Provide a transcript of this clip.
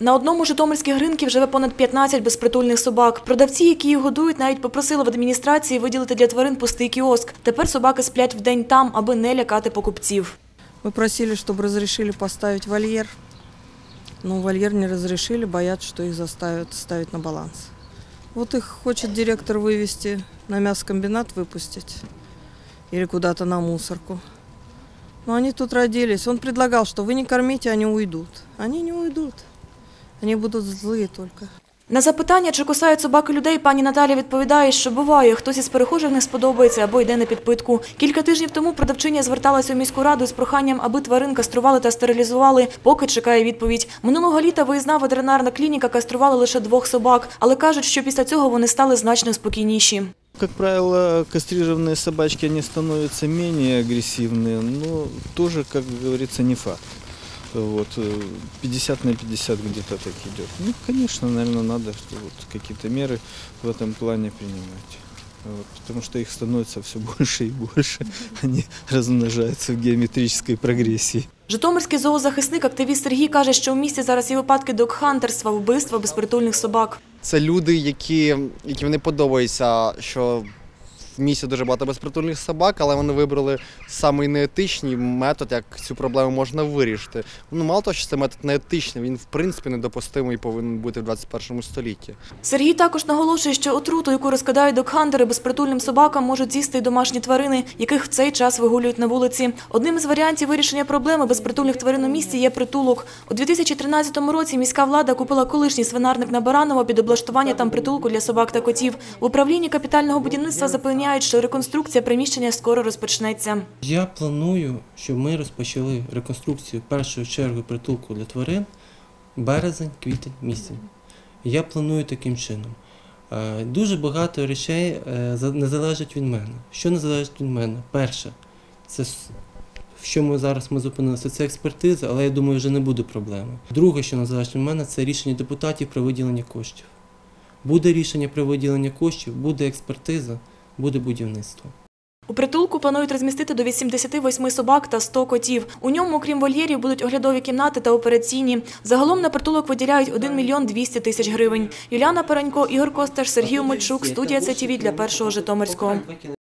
На одному з житомирських ринків живе понад 15 безпритульних собак. Продавці, які їх годують, навіть попросили в адміністрації виділити для тварин пустий кіоск. Тепер собаки сплять вдень там, аби не лякати покупців. Мы просили, чтобы разрешили поставить вольер. Но вольер не разрешили, боятся, что их заставят ставить на баланс. Вот их хочет директор вывести на мясокомбинат выпустить или куда-то на мусорку. Но они тут родились. Он предлагал, что вы не кормите, они уйдут. Они не уйдут. Они будут злые только. На запитання, чи кусають собаки людей, пані Наталя відповідає, що буває, хтось із перехожих не сподобається або йде на підпитку. Кілька тижнів тому продавчиня зверталася у міську раду з проханням, аби тварин кастрували та стерилізували, поки чекає відповідь. Минулого літа виїзна ветеринарна клініка каструвала лише двох собак, але кажуть, що після цього вони стали значно спокійніші. Как правило, кастрированные собачки, они становятся менее агрессивные, но тоже, как говорится, не факт. Вот, э, 50 на 50 где-то так идет. Ну, конечно, наверное, надо что вот какие-то меры в этом плане принимать. Вот, потому что их становится все больше и больше. Они размножаются в геометрической прогрессии. Житомирський зоозахисник активіст Сергій каже, що у місті зараз є випадки докхантерства, вбивства безпритульних собак. Це люди, які, яким не подобається, що в місті дуже багато безпритульних собак, але вони вибрали самий неетичний метод, як цю проблему можна вирішити. Ну, мало того, що це метод неетичний, він в принципі недопустимий повинен бути в 21 столітті. Сергій також наголошує, що отруту, яку розкидають докхантери безпритульним собакам, можуть з'їсти й домашні тварини, яких в цей час вигулюють на вулиці. Одним із варіантів вирішення проблеми безпритульних тварин у місті є притулок. У 2013 році міська влада купила колишній свинарник на Баранова під облаштування там притулку для собак та котів. В управлінні капітального будівництва запевняють, що реконструкція приміщення скоро розпочнеться. Я планую, щоб ми розпочали реконструкцію першої черги притулку для тварин березень, квітень місяць. Я планую таким чином. Е, Дуже багато речей е, не залежить від мене. Що не залежить від мене? Перше, це в чому зараз ми зупинилися, це експертиза, але я думаю, вже не буде проблеми. Друге, що не залежить від мене, це рішення депутатів про виділення коштів. Буде рішення про виділення коштів, буде експертиза, буде будівництво. У притулку планують розмістити до 88 собак та 100 котів. У ньому, окрім вольєрів, будуть оглядові кімнати та операційні. Загалом на притулок виділяють 1 мільйон 200 тисяч гривень. Юліана Паранько, Ігор Косташ, Сергій Мочук, студія ЦТВ для першого Житомирського.